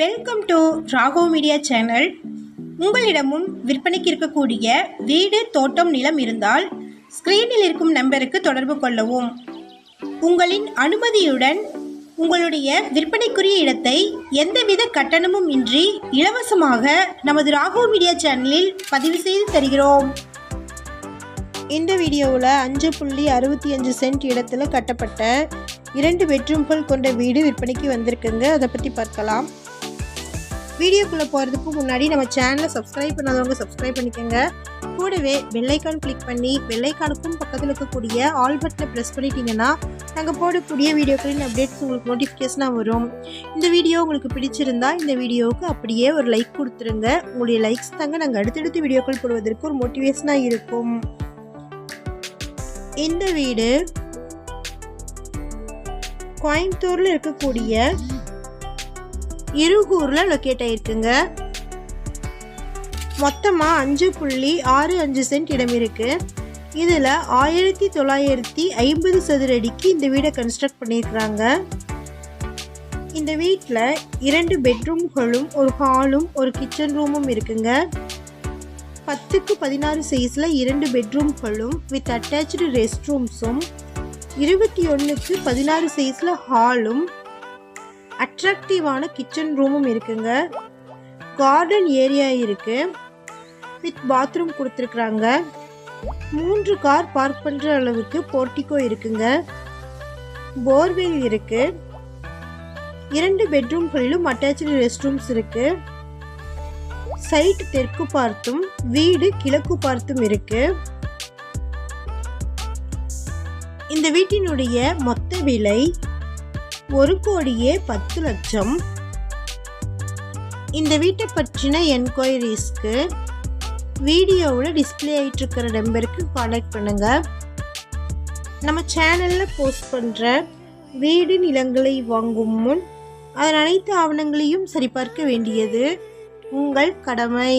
Welcome to Rago media channel உங்களிடமும் விற்பனைக்கு இருக்கக்கூடிய வீடு தோட்டம் நிலம் இருந்தால் ஸ்க்ரீனில் இருக்கும் நம்பருக்கு தொடர்பு கொள்ளவும். உங்களின் அனுமதியுடன் உங்களுடைய விற்பனைக்குரிய இடத்தை எந்தவித கட்டணமும் இன்றி இலவசமாக நமது ராகோ மீடியா சேனலில் பதிவு செய்து தருகிறோம். இந்த வீடியோவில் அஞ்சு புள்ளி அறுபத்தி அஞ்சு சென்ட் இடத்துல கட்டப்பட்ட இரண்டு பெட்ரூம்கள் கொண்ட வீடு விற்பனைக்கு வந்திருக்குங்க. அதை பற்றி பார்க்கலாம். வீடியோக்குள்ளே போகிறதுக்கு முன்னாடி நம்ம சேனலை சப்ஸ்கிரைப் பண்ணாதவங்க சப்ஸ்கிரைப் பண்ணிக்கோங்க. கூடவே பெல்லைக்கான் கிளிக் பண்ணி பெல்லைக்கானுக்கும் பக்கத்தில் இருக்கக்கூடிய ஆல் பட்டனை ப்ரெஸ் பண்ணிட்டீங்கன்னா நாங்கள் போடக்கூடிய வீடியோக்களின் அப்டேட்ஸ் உங்களுக்கு நோட்டிஃபிகேஷனாக வரும். இந்த வீடியோ உங்களுக்கு பிடிச்சிருந்தா இந்த வீடியோவுக்கு அப்படியே ஒரு லைக் கொடுத்துருங்க. உங்களுடைய லைக்ஸ் தாங்க நாங்கள் அடுத்தடுத்து வீடியோக்கள் போடுவதற்கு ஒரு மோட்டிவேஷனாக இருக்கும். இந்த வீடு கோயம்புத்தூரில் இருக்கக்கூடிய இருகூரில் லொக்கேட் ஆயிருக்குங்க. மொத்தமாக அஞ்சு புள்ளி ஆறு அஞ்சு சென்ட் இடம் இருக்குது இதில் ஆயிரத்தி தொள்ளாயிரத்தி ஐம்பது சதுர அடிக்கு இந்த வீடை கன்ஸ்ட்ரக்ட் பண்ணியிருக்கிறாங்க. இந்த வீட்டில் இரண்டு பெட்ரூம்களும் ஒரு ஹாலும் ஒரு கிச்சன் ரூமும் இருக்குங்க. பத்துக்கு பதினாறு சைஸில் இரண்டு பெட்ரூம்களும் வித் அட்டாச்சு ரெஸ்ட் ரூம்ஸும் இருபத்தி ஒன்றுக்கு பதினாறு சைஸில் ஹாலும் அட்ராக்டிவான கிச்சன் ரூமும் இருக்குங்க. கார்டன் ஏரியா இருக்கு. வித் பாத்ரூம் கொடுத்துருக்குறாங்க. மூன்று கார் பார்க் பண்ணுற அளவுக்கு போர்டிகோ இருக்குங்க. போர்வெல் இருக்கு. இரண்டு பெட்ரூம்களிலும் அட்டாச்சு ரெஸ்ட் ரூம்ஸ் இருக்கு. சைட் தெற்கு பார்த்தும் வீடு கிழக்கு பார்த்தும் இருக்கு. இந்த வீட்டினுடைய மொத்த விலை ஒரு கோடியே பத்து லட்சம். இந்த வீட்டை பற்றின என்கொயரிஸ்க்கு வீடியோவில் டிஸ்பிளே ஆகிட்டு இருக்கிற நம்பருக்கு காண்டாக்ட் பண்ணுங்கள் நம்ம சேனலில் போஸ்ட் பண்ணுற வீடு நிலங்களை வாங்கும் முன் அதன் அனைத்து ஆவணங்களையும் சரிபார்க்க வேண்டியது உங்கள் கடமை.